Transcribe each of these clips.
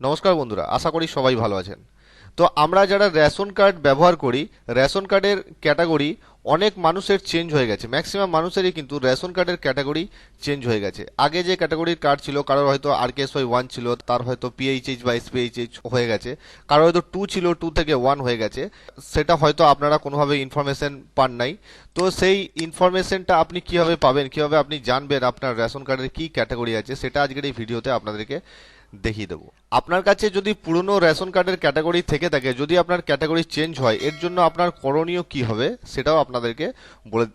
নমস্কার বন্ধুরা, আশা করি সবাই ভালো আছেন। তো আমরা যারা রেশন কার্ড ব্যবহার করি, রেশন কার্ডের ক্যাটাগরি অনেক মানুষের চেঞ্জ হয়ে গেছে। ম্যাক্সিমাম মানুষেরই কিন্তু রেশন কার্ডের ক্যাটাগরি চেঞ্জ হয়ে গেছে। আগে যে ক্যাটাগরির কার্ড ছিল, কারোর হয়তো R K S Y one ছিল, তার হয়তো পিএইচএইচ বা এসপিএইচএইচ হয়ে গেছে। কারোর হয়তো টু ছিল টু থেকে ওয়ান হয়ে গেছে। সেটা হয়তো আপনারা কোনোভাবে ইনফরমেশন পান নাই। তো সেই ইনফরমেশনটা আপনি কীভাবে পাবেন, কীভাবে আপনি জানবেন আপনার রেশন কার্ডের কি ক্যাটাগরি আছে, সেটা আজকের এই ভিডিওতে আপনাদেরকে দেখিয়ে দেবো। আপনার কাছে যদি পুরনো রেশন কার্ডের ক্যাটাগরি থেকে থাকে, যদি আপনার ক্যাটাগরি চেঞ্জ হয়, এর জন্য আপনার করণীয় কি হবে সেটাও আপনাদেরকে বলে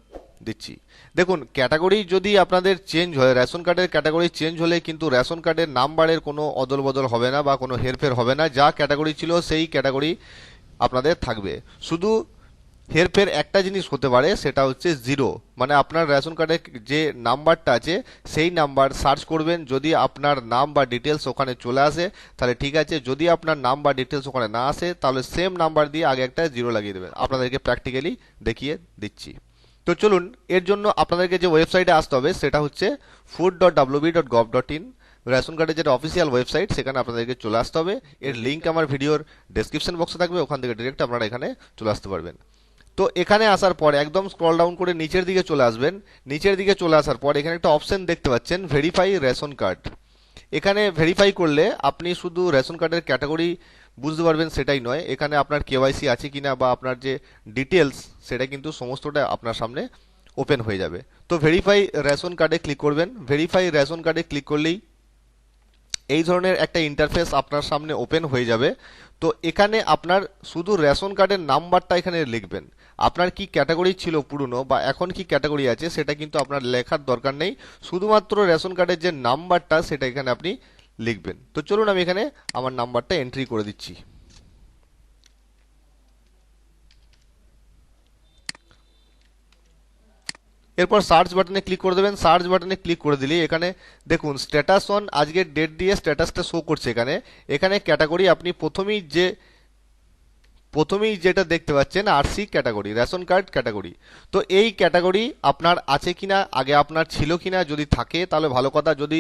দিচ্ছি। দেখুন, ক্যাটাগরি যদি আপনাদের চেঞ্জ হয়, রেশন কার্ডের ক্যাটাগরি চেঞ্জ হলে কিন্তু রেশন কার্ডের নাম্বারের কোনো অদল বদল হবে না বা কোনো হেরফের হবে না। যা ক্যাটাগরি ছিল সেই ক্যাটাগরি আপনাদের থাকবে। শুধু হেরফের একটা জিনিস হতে পারে, সেটা হচ্ছে জিরো মানে আপনার রেশন কার্ডের যে নাম্বারটা আছে, সেই নাম্বার সার্চ করবেন, যদি আপনার নাম বা ডিটেলস ওখানে চলে আসে, তাহলে ঠিক আছে। যদি আপনার নাম বা ডিটেলস ওখানে না আসে, তাহলে সেম নাম্বার দিয়ে আগে একটা জিরো লাগিয়ে দেবেন। আপনাদেরকে প্র্যাকটিক্যালি দেখিয়ে দিচ্ছি। তো চলুন, এর জন্য আপনাদেরকে যে ওয়েবসাইটে আসতে হবে, সেটা হচ্ছে food dot W B dot gov dot in ration কার্ডের যেটা অফিসিয়াল ওয়েবসাইট সেখানে আপনাদেরকে চলে আসতে হবে। এর লিঙ্ক আমার ভিডিওর ডেসক্রিপশন বক্সে থাকবে, ওখান থেকে ডিরেক্ট আপনারা এখানে চলে আসতে পারবেন। তো এখানে আসার পর, একদম স্ক্রল ডাউন করে নিচের দিকে চলে আসবেন। নিচের দিকে চলে আসার পর, এখানে একটা অপশন দেখতে পাচ্ছেন ভেরিফাই রেশন কার্ড এখানে ভেরিফাই করলে আপনি শুধু রেশন কার্ডের ক্যাটাগরি বুঝতে পারবেন সেটাই নয়। এখানে আপনার কেওয়াইসি আছে কিনা বা আপনার যে ডিটেলস সেটা কিন্তু সমস্তটা আপনার সামনে ওপেন হয়ে যাবে। তো ভেরিফাই রেশন কার্ডে ক্লিক করবেন। ভেরিফাই রেশন কার্ডে ক্লিক করলেই এই ধরনের একটা ইন্টারফেস আপনার সামনে ওপেন হয়ে যাবে। তো এখানে আপনার শুধু রেশন কার্ডের নাম্বারটা এখানে লিখবেন। আপনার কি ক্যাটাগরি ছিল পুরনো বা এখন কি ক্যাটাগরি আছে সেটা কিন্তু আপনার লেখার দরকার নেই। শুধুমাত্র রেশন কার্ডের যে নাম্বারটা সেটা এখানে আপনি লিখবেন। তো চলুন আমি এখানে আমার নাম্বারটা এন্ট্রি করে দিচ্ছি। এরপর সার্চ বাটনে ক্লিক করে দেবেন। সার্চ বাটনে ক্লিক করে দিলে এখানে দেখুন স্ট্যাটাস অন আজকের ডেট দিয়ে স্ট্যাটাসটা শো করছে এখানে। এখানে ক্যাটাগরি আপনি প্রথমেই যে প্রথমেই যেটা দেখতে পাচ্ছেন R C category ration card category তো এই ক্যাটাগরি আপনার আছে কিনা, আগে আপনার ছিল কিনা যদি থাকে, তাহলে ভালো কথা। যদি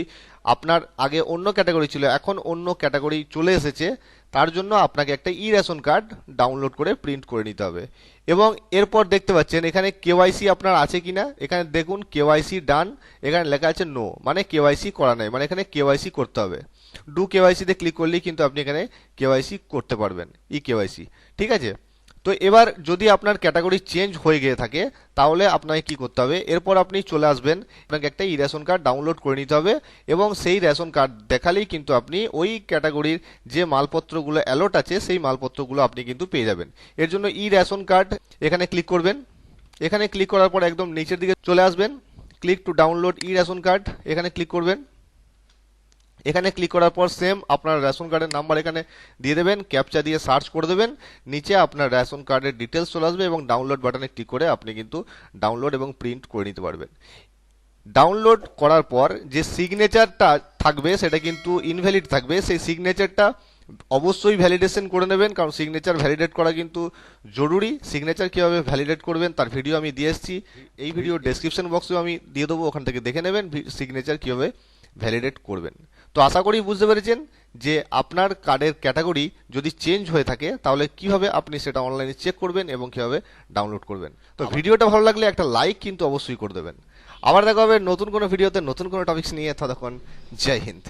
আপনার আগে অন্য ক্যাটাগরি ছিল, এখন অন্য ক্যাটাগরি চলে এসেছে তার জন্য আপনাকে একটা ই রেশন কার্ড ডাউনলোড করে প্রিন্ট করে নিতে হবে। এবং এরপর দেখতে পাচ্ছেন, এখানে কেওয়াইসি আপনার আছে কি না এখানে দেখুন কেওয়াইসি ডান এখানে লেখা আছে নো মানে কেওয়াইসি করা নাই মানে এখানে কেওয়াইসি করতে হবে। ডু কেওয়াইসিতে ক্লিক করলেই কিন্তু আপনি এখানে কেওয়াইসি করতে পারবেন ই কেওয়াইসি ঠিক আছে? তো এবার যদি আপনার ক্যাটাগরি চেঞ্জ হয়ে গিয়ে থাকে, তাহলে আপনাকে কি করতে হবে? এরপর আপনি চলে আসবেন, আপনাকে একটা ই রেশন কার্ড ডাউনলোড করে নিতে হবে এবং সেই রেশন কার্ড দেখালেই কিন্তু আপনি ওই ক্যাটাগরির যে মালপত্রগুলো অ্যালোট আছে, সেই মালপত্রগুলো আপনি কিন্তু পেয়ে যাবেন। এর জন্য ই রেশন কার্ড এখানে ক্লিক করবেন। এখানে ক্লিক করার পর একদম নিচের দিকে চলে আসবেন। Click to download e ration card এখানে ক্লিক করবেন। এখানে ক্লিক করার পর সেম আপনার রেশন কার্ডের নাম্বার এখানে দিয়ে দেবেন ক্যাপচা দিয়ে সার্চ করে দেবেন, নিচে আপনার রেশন কার্ডের ডিটেলস চলে আসবে এবং ডাউনলোড বাটনে ক্লিক করে আপনি কিন্তু ডাউনলোড এবং প্রিন্ট করে নিতে পারবেন। ডাউনলোড করার পর যে সিগনেচারটা থাকবে সেটা কিন্তু ইনভ্যালিড থাকবে। সেই সিগনেচারটা অবশ্যই ভ্যালিডেশন করে নেবেন, কারণ সিগনেচার ভ্যালিডেট করা কিন্তু জরুরি। সিগনেচার কীভাবে ভ্যালিডেট করবেন তার ভিডিও আমি দিয়ে এসেছি। এই ভিডিও ডেসক্রিপশন বক্সেও আমি দিয়ে দেবো, ওখান থেকে দেখে নেবেন সিগনেচার কীভাবে ভ্যালিডেট করবেন। তো আশা করি বুঝতে পেরেছেন যে আপনার কার্ডের ক্যাটাগরি যদি চেঞ্জ হয়ে থাকে তাহলে কীভাবে আপনি সেটা অনলাইনে চেক করবেন এবং কীভাবে ডাউনলোড করবেন? তো ভিডিওটা ভালো লাগলে একটা লাইক কিন্তু অবশ্যই করে দেবেন। আবার দেখা হবে নতুন কোনো ভিডিওতে নতুন কোনো টপিক্স নিয়ে। ততক্ষণ জয় হিন্দ।